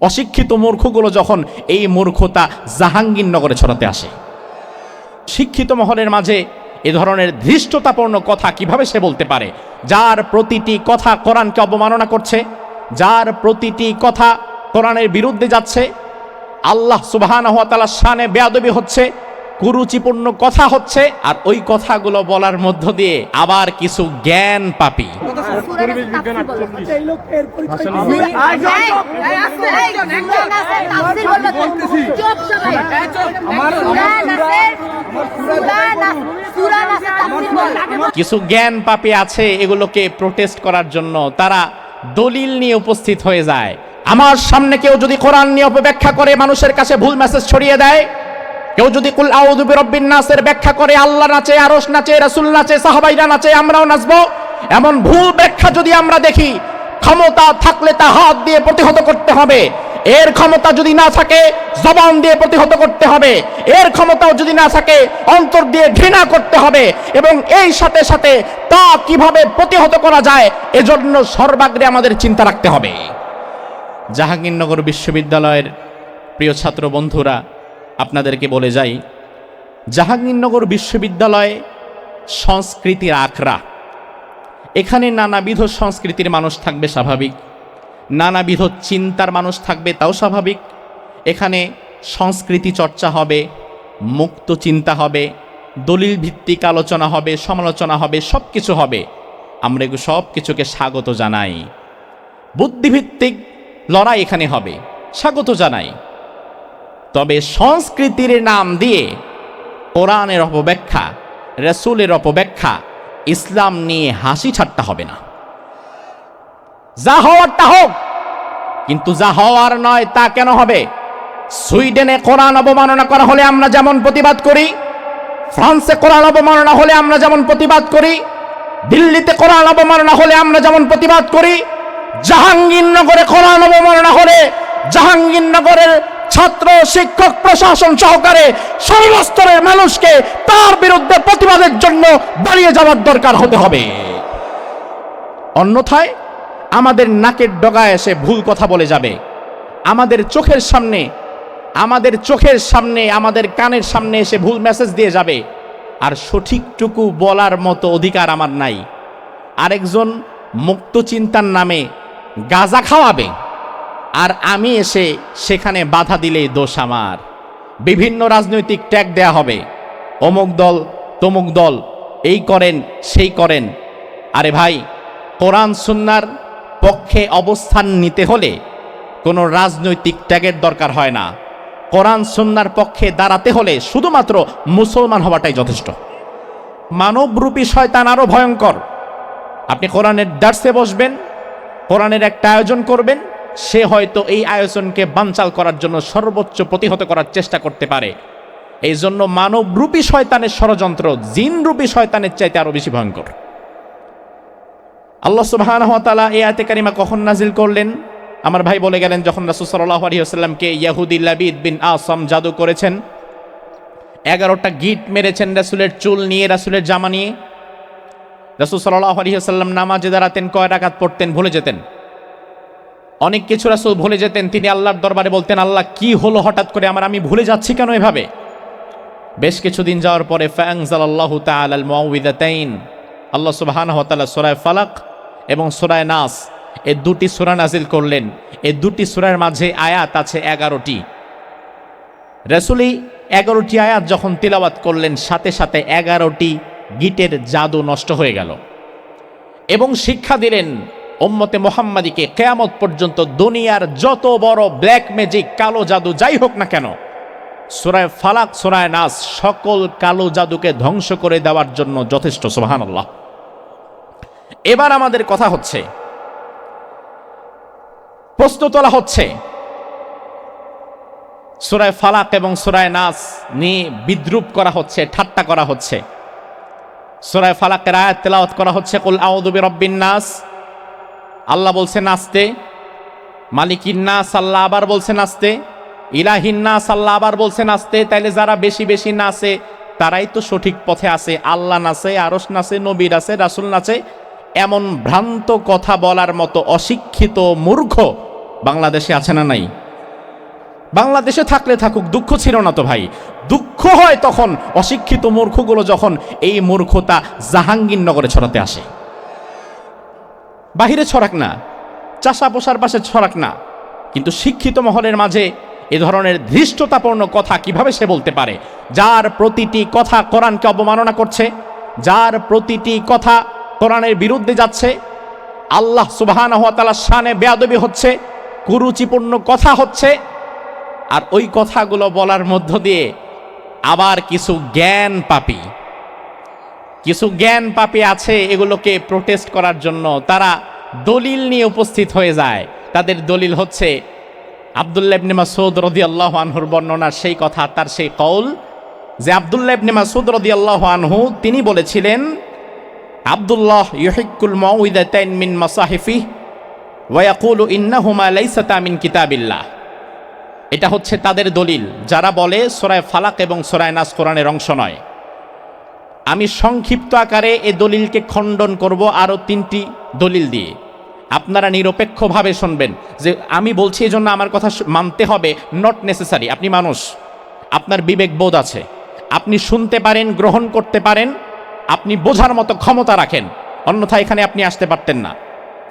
অশিক্ষিত মূর্খগুলো যখন এই মূর্খতা জাহাঙ্গীরনগরে ছড়াতে আসে। শিক্ষিত মহলের মাঝে এ ধরনের ধৃষ্টতাপূর্ণ কথা কীভাবে সে বলতে পারে? যার প্রতিটি কথা কোরআনকে অবমাননা করছে, যার প্রতিটি কথা কোরআনের বিরুদ্ধে যাচ্ছে, আল্লাহ সুবাহান তালা শানে বেয়াদবি হচ্ছে কুরুচিপূর্ণ কথা হচ্ছে আর ওই কথাগুলো বলার মধ্য দিয়ে আবার কিছু জ্ঞান পাপি। কিছু জ্ঞান পাপী আছে এগুলোকে প্রোটেস্ট করার জন্য তারা দলিল নিয়ে উপস্থিত হয়ে যায় আমার সামনে কেউ যদি কোরআন নিয়ে অপব্যাখ্যা করে, মানুষের কাছে ভুল মেসেজ ছড়িয়ে দেয় কেউ যদি কুল আউযু নাসের ব্যাখ্যা করে, আল্লাহ নাচে, আরশ নাচে, রাসূল নাচে, সাহাবাইরা নাচে, আমরাও নাচব। এমন ভুল ব্যাখ্যা যদি আমরা দেখি, ক্ষমতা থাকলে তা হাত দিয়ে প্রতিহত করতে হবে। এর ক্ষমতা যদি না থাকে, জবান দিয়ে প্রতিহত করতে হবে। এর ক্ষমতাও যদি না থাকে, অন্তর দিয়ে ঘৃণা করতে হবে। এবং এই সাথে সাথে তা কীভাবে প্রতিহত করা যায়, এজন্য সর্বাগ্রে আমাদের চিন্তা রাখতে হবে। জাহাঙ্গীরনগর বিশ্ববিদ্যালয়ের প্রিয় ছাত্র বন্ধুরা আপনাদেরকে বলে যাই, জাহাঙ্গীরনগর বিশ্ববিদ্যালয় সংস্কৃতির আখড়া। এখানে নানাবিধ সংস্কৃতির মানুষ থাকবে স্বাভাবিক, নানাবিধ চিন্তার মানুষ থাকবে তাও স্বাভাবিক। এখানে সংস্কৃতি চর্চা হবে, মুক্ত চিন্তা হবে দলিল ভিত্তিক আলোচনা হবে, সমালোচনা হবে সব কিছু হবে। আমরা সব কিছুকে স্বাগত জানাই। বুদ্ধিভিত্তিক লড়াই এখানে হবে, স্বাগত জানাই। তবে সংস্কৃতির নাম দিয়ে কোরআনের অপব্যাখ্যা, রসুলের অপব্যাখ্যা, ইসলাম নিয়ে হাসি ঠাট্টা হবে না। যা হওয়ারটা হোক, কিন্তু যা হওয়ার নয় তা কেন হবে? সুইডেনে কোরআন অবমাননা করা হলে আমরা যেমন প্রতিবাদ করি, ফ্রান্সে কোরআন অবমাননা হলে আমরা যেমন প্রতিবাদ করি, দিল্লিতে কোরআন অবমাননা হলে আমরা যেমন প্রতিবাদ করি, জাহাঙ্গীরনগরে কোরআন অবমাননা হলে জাহাঙ্গীরনগরের ছাত্র, শিক্ষক, প্রশাসন সহকারে সর্বস্তরের মানুষকে তার বিরুদ্ধে প্রতিবাদের জন্য দাঁড়িয়ে যাওয়ার দরকার হতে হবে। অন্যথায় আমাদের নাকের ডগায় এসে ভুল কথা বলে যাবে। আমাদের চোখের সামনে, আমাদের চোখের সামনে, আমাদের কানের সামনে এসে ভুল মেসেজ দিয়ে যাবে। আর সঠিকটুকু বলার মতো অধিকার আমার নাই। আরেকজন মুক্ত চিন্তার নামে গাজা খাওয়াবে। আর আমি এসে সেখানে বাধা দিলেই দোষ আমার। বিভিন্ন রাজনৈতিক ট্যাগ দেয়া হবে। অমুক দল, তমুক দল, এই করেন, সেই করেন। আরে ভাই, কোরআন সুন্নার পক্ষে অবস্থান নিতে হলে কোনো রাজনৈতিক ট্যাগের দরকার হয় না। কোরআন সুন্নার পক্ষে দাঁড়াতে হলে শুধুমাত্র মুসলমান হওয়াটাই যথেষ্ট। মানবরূপী শয়তান আরও ভয়ঙ্কর। আপনি কোরআনের দার্সে বসবেন, কোরআনের একটা আয়োজন করবেন সে হয়তো এই আয়োজনকে বানচাল করার জন্য সর্বোচ্চ প্রতিহত করার চেষ্টা করতে পারে। এই জন্য মানবরূপী শয়তানের ষড়যন্ত্র, জিনরূপী শয়তানের চাইতে আরও বেশি ভয়ঙ্কর। আল্লাহ সুবহানাহু ওয়া তাআলা এই আয়াতে কারিমা কখন নাজিল করলেন? আমার ভাই বলে গেলেন, যখন রাসূল সাল্লাল্লাহু আলাইহি ওয়াসাল্লামকে ইয়াহুদি লাবিদ বিন আসম জাদু করেছেন, এগারোটা গিট মেরেছেন রাসূলের চুল নিয়ে, রাসূলের জামা নিয়ে। রাসূল সাল্লাল্লাহু আলাইহি ওয়াসাল্লাম নামাজে দাঁড়াতেন, কয় রাকাত পড়তেন, ভুলে যেতেন। অনেক কিছু রাসূল ভুলে যেতেন, তিনি আল্লাহর দরবারে বলতেন, আল্লাহ, কি হলো হঠাৎ করে? আমার আমি ভুলে যাচ্ছি কেন এভাবে? বেশ কিছুদিন যাওয়ার পরে মুআউযিদাতাইন আল্লাহ সুবহানাহু ওয়া তাআলা সূরা ফালাক এবং সূরা নাস এই দুটি সূরা নাজিল করলেন। এই দুটি সূরার মাঝে আয়াত আছে এগারোটি। রাসূলই এগারোটি আয়াত যখন তিলাওয়াত করলেন, সাথে সাথে এগারোটি গিটের জাদু নষ্ট হয়ে গেল। এবং শিক্ষা দিলেন ওম্মতে মোহাম্মদীকে কেয়ামত পর্যন্ত দুনিয়ার যত বড় ব্ল্যাক ম্যাজিক কালো জাদু যাই হোক না কেন, সুরায় ফালাক, সুরায় নাস সকল কালো জাদুকে ধ্বংস করে দেওয়ার জন্য যথেষ্ট সোহান আল্লাহ এবার আমাদের কথা হচ্ছে, প্রশ্ন তোলা হচ্ছে, সুরায় ফালাক এবং সুরায় নাস নিয়ে বিদ্রুপ করা হচ্ছে, ঠাট্টা করা হচ্ছে। সুরায় ফালাকের আয়াত তেলাওয়াত করা হচ্ছে, কুল আউযু রব্বিন নাস আল্লাহ বলছে, নাচতে। মালিকিন নাস আল্লাহ আবার বলছে, নাচতে। ইলাহিন নাস আল্লাহ আবার বলছে, নাচতে। তাইলে যারা বেশি বেশি নাচে, তারাই তো সঠিক পথে আছে। আল্লাহ নাচে, আরস নাচে নবীর আছে রাসুল নাচে। এমন ভ্রান্ত কথা বলার মতো অশিক্ষিত মূর্খ বাংলাদেশে আছে না নাই? বাংলাদেশে থাকলে থাকুক, দুঃখ ছিল না তো ভাই? দুঃখ হয় তখন অশিক্ষিত মূর্খগুলো যখন এই মূর্খতা জাহাঙ্গীরনগরে ছড়াতে আসে। বাহিরে ছড়াক না চাষা পোষার পাশে ছড়াক না। কিন্তু শিক্ষিত মহলের মাঝে এ ধরনের ধৃষ্টতাপূর্ণ কথা কীভাবে সে বলতে পারে? যার প্রতিটি কথা কোরআনকে অবমাননা করছে, যার প্রতিটি কথা কোরআনের বিরুদ্ধে যাচ্ছে, আল্লাহ সুবাহান তাআলার শানে বেয়াদবি হচ্ছে, কুরুচিপূর্ণ কথা হচ্ছে, আর ওই কথাগুলো বলার মধ্য দিয়ে আবার কিছু জ্ঞান পাপি কিছু জ্ঞান পাপি আছে এগুলোকে প্রোটেস্ট করার জন্য। তারা দলিল নিয়ে উপস্থিত হয়ে যায়। তাদের দলিল হচ্ছে, আবদুল্লাহ ইবনে মাসুদ রাদিয়াল্লাহু আনহুর বর্ণনার সেই কথা, তার সেই কৌল যে আবদুল্লাহ ইবনে মাসুদ রাদিয়াল্লাহু আনহু, তিনি বলেছিলেন, আব্দুল্লাহ মাউইদাতাইন মিন মাসাহিফি ওয়া ইয়াকুলু ইন্নাহুমা লাইসাতা মিন কিতাবিল্লাহ। এটা হচ্ছে তাদের দলিল। যারা বলে, সোরায় ফালাক এবং সূরা নাস কোরআনের অংশ নয়। আমি সংক্ষিপ্ত আকারে এ দলিলকে খণ্ডন করব আরও তিনটি দলিল দিয়ে। আপনারা নিরপেক্ষভাবে শুনবেন যে আমি বলছি এই জন্য আমার কথা মানতে হবে নট নেসেসারি আপনি মানুষ, আপনার বিবেক বোধ আছে। আপনি শুনতে পারেন, গ্রহণ করতে পারেন, আপনি বোঝার মতো ক্ষমতা রাখেন, অন্যথায় এখানে আপনি আসতে পারতেন না।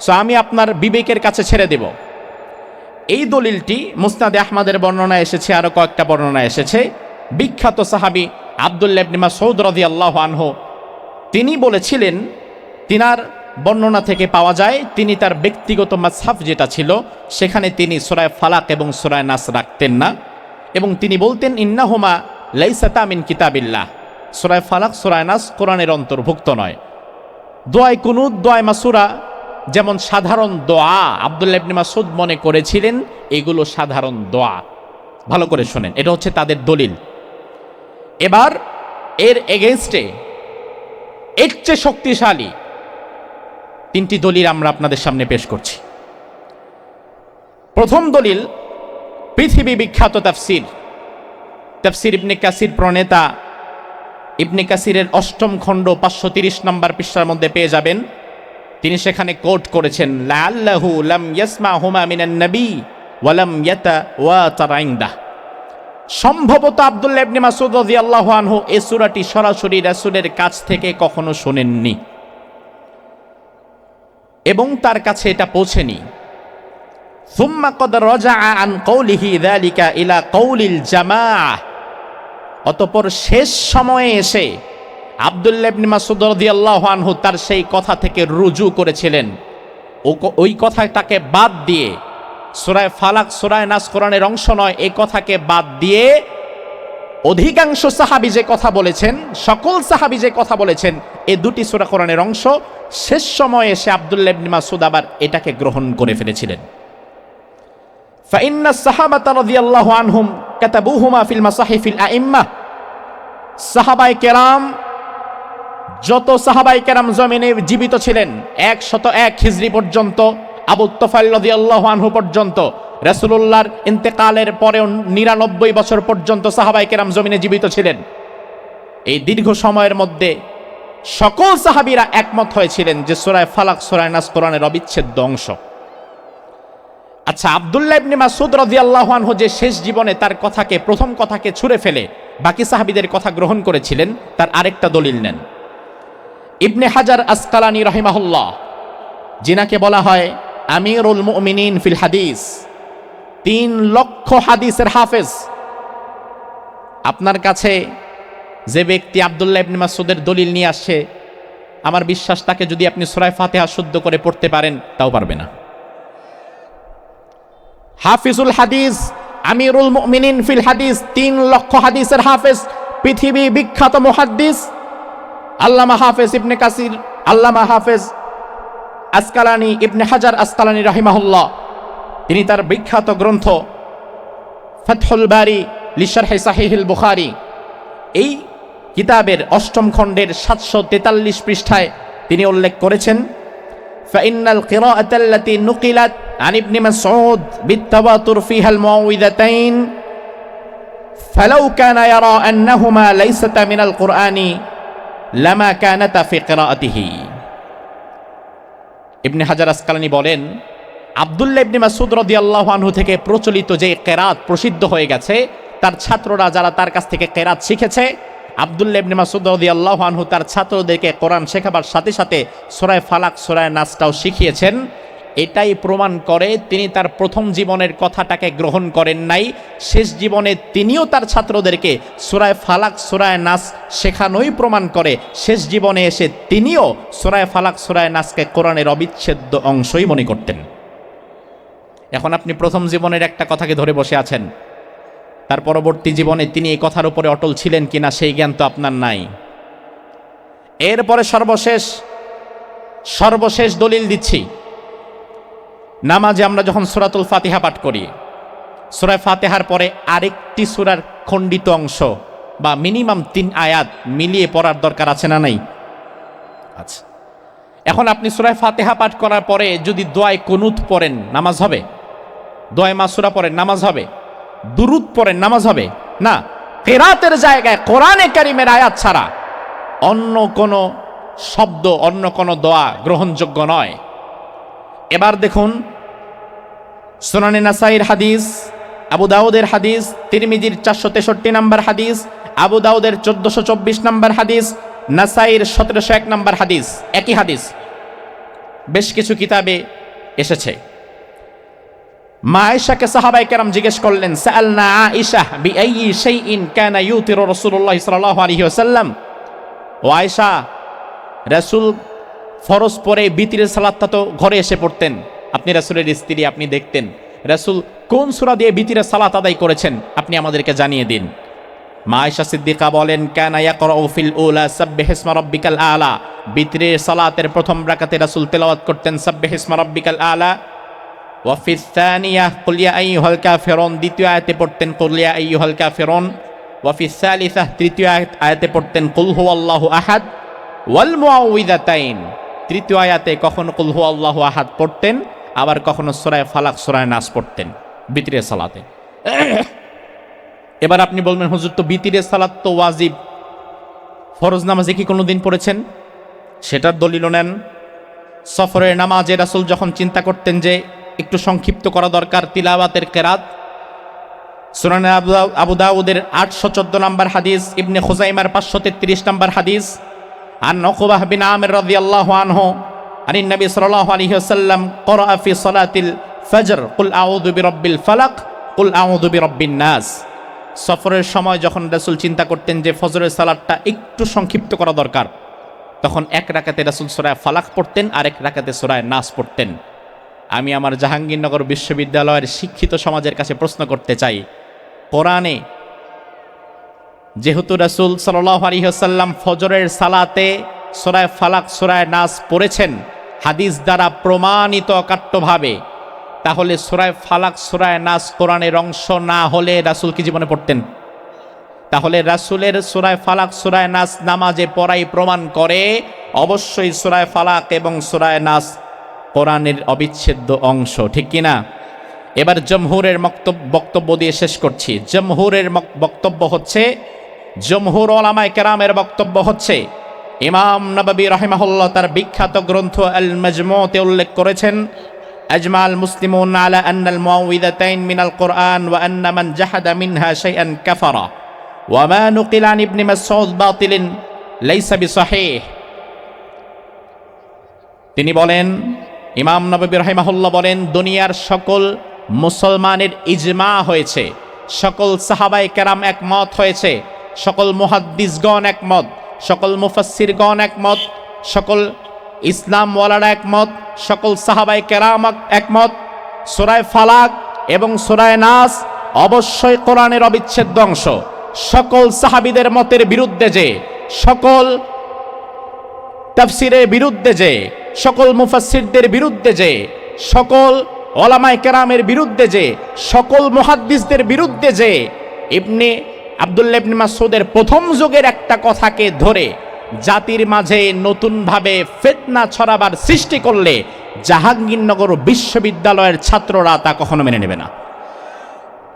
সো আমি আপনার বিবেকের কাছে ছেড়ে দেব। এই দলিলটি মুস্তাদে আহমদের বর্ণনা এসেছে, আরও কয়েকটা বর্ণনা এসেছে। বিখ্যাত সাহাবি আবদুল্লাবনিমা সৌদ রদি আল্লাহ আনহু, তিনি বলেছিলেন, তিনার বর্ণনা থেকে পাওয়া যায়, তিনি তার ব্যক্তিগত মাসহাফ যেটা ছিল, সেখানে তিনি সুরায় ফালাক এবং সুরায় নাস রাখতেন না। এবং তিনি বলতেন, ইন্নাহুমা লাইসাতা মিন কিতাবিল্লাহ। সুরায় ফালাক, সোরায় নাস কোরআনের অন্তর্ভুক্ত নয়। দোয়াই কুনুদ দোয়াই মাসুরা, যেমন সাধারণ দোয়া, আবদুল্লাহ ইবনে মাসুদ মনে করেছিলেন, এগুলো সাধারণ দোয়া। ভালো করে শোনেন, এটা হচ্ছে তাদের দলিল। এবার এর এগেনস্টে এর চেয়ে শক্তিশালী তিনটি দলিল আমরা আপনাদের সামনে পেশ করছি। প্রথম দলিল, পৃথিবী বিখ্যাত তাফসির। তাফসির ইবনে কাসির প্রণেতা ইবনে কাসিরের অষ্টম খণ্ড পাঁচশো তিরিশ নম্বর পৃষ্ঠার মধ্যে পেয়ে যাবেন। তিনি সেখানে কোট করেছেন লাল্লাহু লাম ইয়াসমা হুমা মিনান নবী ওয়ালাম ইয়াতা ওয়া তারাইন্দা সম্ভবত আবদুল্লা ইবনে মাসুদ রাদিয়াল্লাহু আনহু সরাসরি রাসূলের কাছ থেকে কখনো শোনেননি। এবং তার কাছে এটা পৌঁছেনি। রজা আন ইলা কৌলিল জামা অতপর শেষ সময়ে এসে আবদুল্লা ইবনে মাসুদ তার সেই কথা থেকে রুজু করেছিলেন। ওই কথাটাকে বাদ দিয়ে সুরায় ফালাক, সুরায় নাস কোরআনের অংশ নয় এই কথাকে বাদ দিয়ে অধিকাংশ সাহাবি যে কথা বলেছেন, সকল সাহাবি যে কথা বলেছেন এই দুটি সুরা কোরআনের অংশ, শেষ সময়ে এসে আবদুল্লাহ ইবনে মাসুদ আবার এটাকে গ্রহণ করে ফেলেছিলেন। ফাইন্না সাহাবাতা রাদিয়াল্লাহু আনহুম কাতাবুহুমা ফিল মাসাহিফিল আইম্মা। সাহাবাই কেরাম, যত সাহাবাই কেরাম জমিনে জীবিত ছিলেন, একশত এক হিজরি পর্যন্ত আবু তফাইল রাদিয়াল্লাহু আনহু পর্যন্ত, রাসূলুল্লাহর ইন্তেকালের পরেও নিরানব্বই বছর পর্যন্ত সাহাবাই কেরাম জমিনে জীবিত ছিলেন। এই দীর্ঘ সময়ের মধ্যে সকল সাহাবীরা একমত হয়েছিলেন যে সূরায় ফালাক, সোরায় নাস কোরআনের অবিচ্ছেদ্য অংশ। আচ্ছা আব্দুল্লাহ ইবনে মাসুদ রাদিয়াল্লাহু আনহু যে শেষ জীবনে তার কথাকে, প্রথম কথাকে ছুঁড়ে ফেলে বাকি সাহাবীদের কথা গ্রহণ করেছিলেন, তার আরেকটা দলিল নেন। ইবনে হাজার আসকালানি রহিমাহুল্লাহ যিনাকে বলা হয় আমিরুল মুমিনিন ফিল হাদিস। তিন লক্ষ হাদিসের হাফেজ। আপনার কাছে যে ব্যক্তি আব্দুল্লাহ ইবনে মাসুদের দলিল নিয়ে আসছে, আমার বিশ্বাস তাকে যদি আপনি সুরায় ফাতেহা শুদ্ধ করে পড়তে পারেন, তাও পারবে না। হাফিজুল হাদিস, আমিরুল মুমিনিন ফিল হাদিস, তিন লক্ষ হাদিসের হাফেজ, পৃথিবী বিখ্যাত মুহাদ্দিস, আল্লামা হাফেজ ইবনে কাসির, আল্লামা হাফেজ আসকালানি ইবনে হাজার আসকালানি রাহিমাহুল্লাহ তিনি তার বিখ্যাত গ্রন্থ ফতহুল বারি লিশারহে সাহিহিল বুখারি এই কিতাবের অষ্টম খণ্ডের সাতশো তেতাল্লিশ পৃষ্ঠায় তিনি উল্লেখ করেছেন فإن القراءة التي نقلت عن ابن مسعود بالتواتر فيها المعوذتين فلو كان يرى أنهما ليستا من القرآن لما كانتا في قراءته ইবনে হাজার আসকালানি বলেন আবদুল্লা ইবনে মাসুদ রাদিয়াল্লাহু আনহু থেকে প্রচলিত যে কেরাত প্রসিদ্ধ হয়ে গেছে, তার ছাত্ররা যারা তার কাছ থেকে কেরাত শিখেছে আবদুল্লা ইবনে মাসুদ রাদিয়াল্লাহু আনহু তার ছাত্রদেরকে কোরআন শেখাবার সাথে সাথে সোরায় ফালাক সোরায় নাচটাও শিখিয়েছেন। এটাই প্রমাণ করে তিনি তার প্রথম জীবনের কথাটাকে গ্রহণ করেন নাই। শেষ জীবনে তিনিও তার ছাত্রদেরকে সুরায় ফালাক সুরায় নাস শেখানোই প্রমাণ করে। শেষ জীবনে এসে তিনিও সুরায় ফালাক সুরায় নাসকে কোরআনের অবিচ্ছেদ্য অংশই মনে করতেন। এখন আপনি প্রথম জীবনের একটা কথাকে ধরে বসে আছেন। তার পরবর্তী জীবনে তিনি এই কথার উপরে অটল ছিলেন কিনা সেই জ্ঞান তো আপনার নাই। এরপরে সর্বশেষ সর্বশেষ দলিল দিচ্ছি। নামাজে আমরা যখন সুরাতুল ফাতিহা পাঠ করি সুরায় ফাতেহার পরে আরেকটি সুরার খণ্ডিত অংশ বা মিনিমাম তিন আয়াত মিলিয়ে পড়ার দরকার আছে না নাই? আচ্ছা। এখন আপনি সুরায় ফাতেহা পাঠ করার পরে যদি দোয়ায় কুনুত পড়েন, নামাজ হবে? দোয়ায় মাসুরা পড়েন, নামাজ হবে? দুরুদ পড়েন, নামাজ হবে? না। কেরাতের জায়গায় কোরআনে কারিমের আয়াত ছাড়া অন্য কোনো শব্দ, অন্য কোনো দোয়া গ্রহণযোগ্য নয়। এবার দেখুন সোনানি নাসাইর হাদিস, আবু দাউদের হাদিস, তিরমিজির চারশো তেষট্টি নম্বর হাদিস, আবু দাউদের চোদ্দশো চব্বিশ নম্বর হাদিস, নাসাইর সতেরোশো এক নম্বর হাদিস, একই হাদিস। বেশ কিছু কিতাবে এসেছে। মা আয়েশাকে সাহাবাই কেরাম জিজ্ঞেস করলেন, সাআলনা আয়েশা বিআইয়ি শাইইন কানা ইউতিরু রাসূলুল্লাহ সাল্লাল্লাহু আলাইহি ওয়াসাল্লাম? ও আয়েশা, রাসূল ফরজ পরে বিতিরের সালাতটা তো ঘরে এসে পড়তেন। আপনি রাসুলের স্ত্রী, আপনি দেখতেন। রাসূল কোন সূরা দিয়ে বিতিরের সালাত আদায় করেছেন, আপনি আমাদেরকে জানিয়ে দিন। মা আয়েশা সিদ্দিকা বলেন, কানা ইয়াকরাউ ফিল উলা, সাব্বিহ ইসমা রাব্বিকাল আলা। বিতিরের সালাতের প্রথম রাকাতে রাসুল তেলাওয়াত করতেন, সাব্বিহ ইসমা রাব্বিকাল আলা। ওয়াফি সানিয়া কুলিয়া আইয়ুহাল কাফিরুন। দ্বিতীয় আয়াতে পড়তেন কুলিয়া আইয়ুহাল কাফিরুন। ওয়াফি সালিসা, তৃতীয় আয়াত- পড়তেন, কুল হুয়াল্লাহু আহাদ ওয়াল মুআউযিদাতাইন তৃতীয় আয়াতে কখনো কুল হুয়াল্লাহু আহাদ পড়তেন, আবার কখনো সূরায়ে ফালাক সূরায়ে নাস পড়তেন বিতরের সালাতে। এবার আপনি বলবেন, হুজুর, তো বিতিরের সালাত তো ওয়াজিব। ফরজ নামাজে কি কোনো দিন পড়েছেন? সেটার দলিল নেন। সফরের নামাজে রাসূল যখন চিন্তা করতেন যে একটু সংক্ষিপ্ত করা দরকার তিলাবাতের কেরাত। সুনানে আবু দাউ- দাউদের আটশো চোদ্দ নম্বর হাদিস, ইবনে খুজাইমার পাঁচশো তেত্রিশ নম্বর হাদিস আন নকুবাহ বিন আমের রাজি আল্লাহ আনহ আন নবী সাল্লাহ আলী আসাল্লাম করআফি সলাতিল ফজর কুল আউদুবি রব্বিল ফালাক কুল আউদুবি রব্বিন নাস সফরের সময় যখন রাসুল চিন্তা করতেন যে ফজরের সালাদটা একটু সংক্ষিপ্ত করা দরকার, তখন এক রাকাতে রাসুল সোরায় ফালাক পড়তেন আর এক রাকাতে সোরায় নাস পড়তেন। আমি আমার জাহাঙ্গীরনগর বিশ্ববিদ্যালয়ের শিক্ষিত সমাজের কাছে প্রশ্ন করতে চাই, কোরআনে যেহেতু রাসূল সাল্লাহ আলহিহাসাল্লাম ফজরের সালাতে সোরায় ফালাক সোরায় নাস পড়েছেন, হাদিস দ্বারা প্রমাণিত অকাট্যভাবে, তাহলে সোরায় ফালাক সোরায় নাস কোরআনের অংশ না হলে রাসূল কি জীবনে পড়তেন? তাহলে রাসূলের সুরায় ফালাক সুরায় নাস নামাজে পড়াই প্রমাণ করে, অবশ্যই সুরায় ফালাক এবং সুরায় নাস কোরআনের অবিচ্ছেদ্য অংশ, ঠিক কি না এবার জমহুরের বক্তব্য দিয়ে শেষ করছি। জমহুরের বক্তব্য হচ্ছে জমহুর ওলামায় কেরামের বক্তব্য হচ্ছে, ইমাম নবাবী রহেমাহুল্লাহ তার বিখ্যাত গ্রন্থ আল মজমতে উল্লেখ করেছেন, আজমাল মুসলিম আন্নাল মিনাল কোরআন মিনহা তিনি বলেন, ইমাম নবী রহিমাহুল্লাহ বলেন, দুনিয়ার সকল মুসলমানের ইজমা হয়েছে, সকল সাহাবাই কেরাম একমত হয়েছে সকল মুহাদ্দিসগণ একমত, সকল মুফাসসিরগণ একমত, সকল ইসলামওয়ালারা একমত, সকল সাহাবাই কেরাম একমত। সুরায় ফালাক এবং সুরায় নাস অবশ্যই কোরআনের অবিচ্ছেদ্য অংশ। সকল সাহাবিদের মতের বিরুদ্ধে যে, সকল তাফসিরের বিরুদ্ধে যে, সকল মুফাসসিরদের বিরুদ্ধে যে, সকল ওলামায়ে কেরামের বিরুদ্ধে যে, সকল মুহাদ্দিসদের বিরুদ্ধে যে, ইবনে আব্দুল্লাহ ইবনে মাসউদের প্রথম যুগের একটা কথাকে ধরে, জাতির মাঝে নতুনভাবে ফেতনা ছড়াবার সৃষ্টি করলে জাহাঙ্গীরনগর বিশ্ববিদ্যালয়ের ছাত্ররা তা কখনো মেনে নেবে না।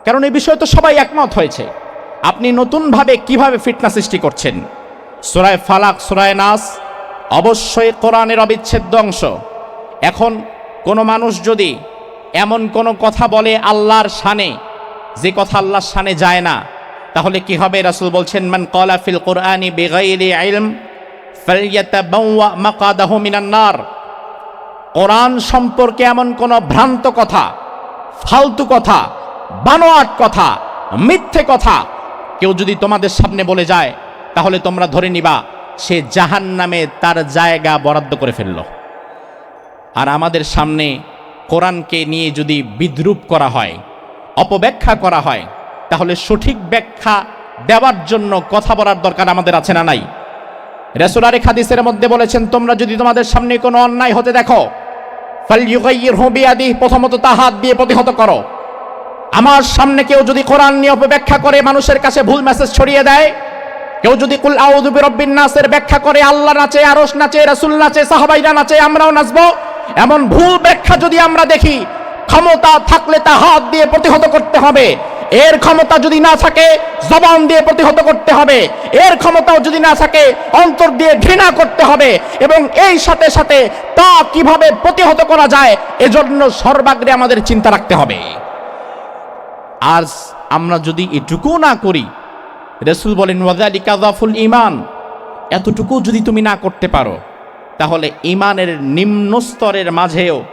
কারণ এই বিষয়ে তো সবাই একমত হয়েছে। আপনি নতুনভাবে কীভাবে ফিটনা সৃষ্টি করছেন? সুরায় ফালাক, সুরায় নাস, অবশ্যই কোরআনের অবিচ্ছেদ্য অংশ। এখন কোনো মানুষ যদি এমন কোন কথা বলে আল্লাহর শানে যে কথা আল্লাহর শানে যায় না তাহলে কি হবে? রাসুল বলছেন, মান ক্বালা ফিল কুরআনি বিগাইরি ইলম ফালইয়াতাবাওয়া মাকাদাহু মিনান নার। কোরআন সম্পর্কে এমন কোন ভ্রান্ত কথা, ফালতু কথা, বানোয়াট কথা, মিথ্যে কথা কেউ যদি তোমাদের সামনে বলে যায়, তাহলে তোমরা ধরে নিবা, সে জাহান নামে তার জায়গা বরাদ্দ করে ফেলল। আর আমাদের সামনে কোরআনকে নিয়ে যদি বিদ্রুপ করা হয়, অপব্যাখ্যা করা হয় তাহলে সঠিক ব্যাখ্যা দেওয়ার জন্য কথা বলার দরকার আমাদের আছে না নাই? রেসুলারে খাদিসের মধ্যে বলেছেন, তোমরা যদি তোমাদের সামনে কোনো অন্যায় হতে দেখো বিয়াদিহি প্রথমত তা হাত দিয়ে প্রতিহত করো। আমার সামনে কেউ যদি কোরআন নিয়ে অপব্যাখ্যা করে মানুষের কাছে ভুল মেসেজ ছড়িয়ে দেয়, কেউ যদি কুল নাসের ব্যাখ্যা করে আল্লাহ নাচে আরস নাচে, রাসূল নাচে, সাহাবাইরা নাচে, আমরাও নাচবো, এমন ভুল ব্যাখ্যা যদি আমরা দেখি, ক্ষমতা থাকলে তা হাত দিয়ে প্রতিহত করতে হবে। এর ক্ষমতা যদি না থাকে, জবান দিয়ে প্রতিহত করতে হবে। এর ক্ষমতাও যদি না থাকে, অন্তর দিয়ে ঘৃণা করতে হবে। এবং এই সাথে সাথে তা কীভাবে প্রতিহত করা যায়, এজন্য সর্বাগ্রে আমাদের চিন্তা রাখতে হবে। আর আমরা যদি এটুকু না করি, রসুল বলেন ওয়াজালিকা জাফুল ইমান এতটুকু যদি তুমি না করতে পারো, তাহলে ইমানের নিম্ন স্তরের মাঝেও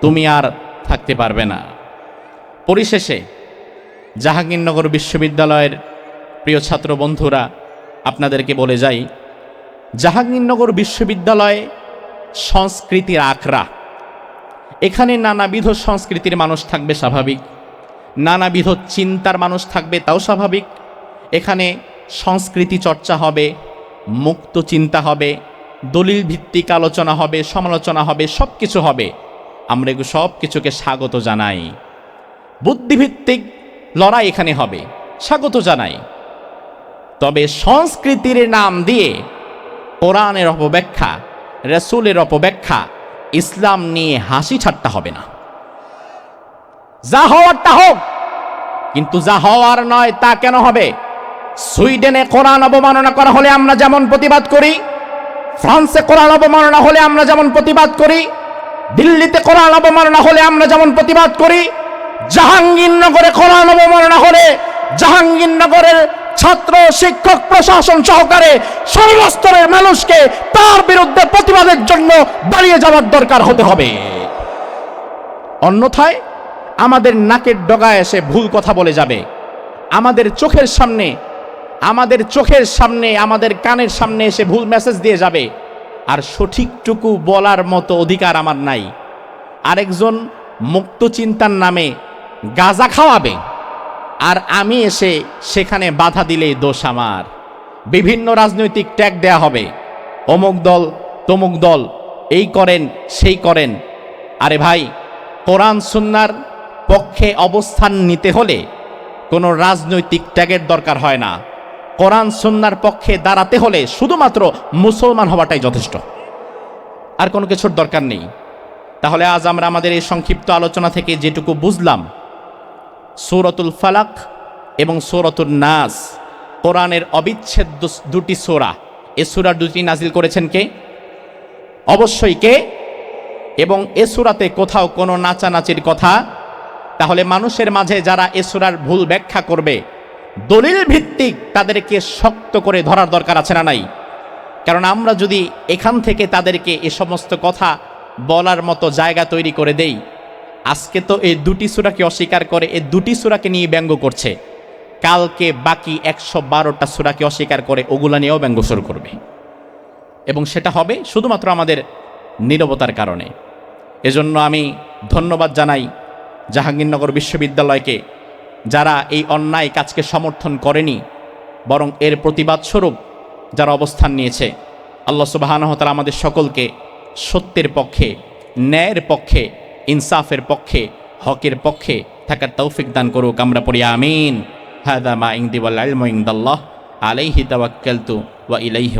তুমি আর থাকতে পারবে না। পরিশেষে জাহাঙ্গীরনগর বিশ্ববিদ্যালয়ের প্রিয় ছাত্র বন্ধুরা আপনাদেরকে বলে যাই, জাহাঙ্গীরনগর বিশ্ববিদ্যালয় সংস্কৃতির আখড়া। এখানে নানাবিধ সংস্কৃতির মানুষ থাকবে স্বাভাবিক, নানাবিধ চিন্তার মানুষ থাকবে তাও স্বাভাবিক। এখানে সংস্কৃতি চর্চা হবে, মুক্ত চিন্তা হবে দলিল ভিত্তিক আলোচনা হবে, সমালোচনা হবে সব কিছু হবে। আমরা সব কিছুকে স্বাগত জানাই। বুদ্ধিভিত্তিক লড়াই এখানে হবে। স্বাগত জানাই। তবে সংস্কৃতির নাম দিয়ে কোরআনের অপব্যাখ্যা, রসুলের অপব্যাখ্যা, ইসলাম নিয়ে হাসি ঠাট্টা হবে না। যা হওয়ার তা হোক, কিন্তু যা হওয়ার নয় তা কেন হবে? সুইডেনে কোরআন অবমাননা করা হলে আমরা যেমন প্রতিবাদ করি, ফ্রান্সে কোরআন অবমাননা হলে আমরা যেমন প্রতিবাদ করি, দিল্লিতে কোরআন অবমাননা হলে আমরা যেমন প্রতিবাদ করি জাহাঙ্গীরনগরে কোরআন অবমাননা হলে জাহাঙ্গীরনগরের ছাত্র, শিক্ষক, প্রশাসন সহকারে সর্বস্তরের মানুষকে তার বিরুদ্ধে প্রতিবাদের জন্য দাঁড়িয়ে যাওয়ার দরকার হতে হবে। অন্যথায় আমাদের নাকের ডগায় এসে ভুল কথা বলে যাবে। আমাদের চোখের সামনে, আমাদের চোখের সামনে, আমাদের কানের সামনে এসে ভুল মেসেজ দিয়ে যাবে। আর সঠিকটুকু বলার মতো অধিকার আমার নাই। আরেকজন মুক্ত চিন্তার নামে গাজা খাওয়াবে। আর আমি এসে সেখানে বাধা দিলেই দোষ আমার। বিভিন্ন রাজনৈতিক ট্যাগ দেয়া হবে। অমুক দল, তমুক দল, এই করেন, সেই করেন। আরে ভাই, কোরআন সুন্নার পক্ষে অবস্থান নিতে হলে কোনো রাজনৈতিক ট্যাগের দরকার হয় না। কোরআন সুন্নার পক্ষে দাঁড়াতে হলে শুধুমাত্র মুসলমান হওয়াটাই যথেষ্ট। আর কোনো কিছুর দরকার নেই। তাহলে আজ আমরা আমাদের এই সংক্ষিপ্ত আলোচনা থেকে যেটুকু বুঝলাম সৌরতুল ফালাক এবং সৌরতুল নাজ কোরআনের অবিচ্ছেদ্য দুটি সোরা। এ সুরা দুটি নাজিল করেছেন কে? অবশ্যই কে? এবং এ সুরাতে কোথাও কোনো নাচানাচির কথা? তাহলে মানুষের মাঝে যারা এ সুরার ভুল ব্যাখ্যা করবে, দলিল ভিত্তিক তাদেরকে শক্ত করে ধরার দরকার আছে না নাই? কারণ আমরা যদি এখান থেকে তাদেরকে এ সমস্ত কথা বলার মতো জায়গা তৈরি করে দেই আজকে তো এই দুটি সুরাকে অস্বীকার করে, এই দুটি সুরাকে নিয়ে ব্যঙ্গ করছে। কালকে বাকি একশো বারোটা সুরাকে অস্বীকার করে, ওগুলা নিয়েও ব্যঙ্গ শুরু করবে। এবং সেটা হবে শুধুমাত্র আমাদের নীরবতার কারণে। এজন্য আমি ধন্যবাদ জানাই জাহাঙ্গীরনগর বিশ্ববিদ্যালয়কে, যারা এই অন্যায় কাজকে সমর্থন করেনি, বরং এর প্রতিবাদ স্বরূপ যারা অবস্থান নিয়েছে। আল্লাহ সুবাহানহতালা আমাদের সকলকে সত্যের পক্ষে, ন্যায়ের পক্ষে ইনসাফের পক্ষে, হকের পক্ষে থাকার তৌফিক দান করুক, আমরা পড়ি আমিন। হাদা মা ইংদিবাল ইলমু ইনদাল্লাহ, আলাইহি তাওয়াক্কালতু ওয়া ইলাইহি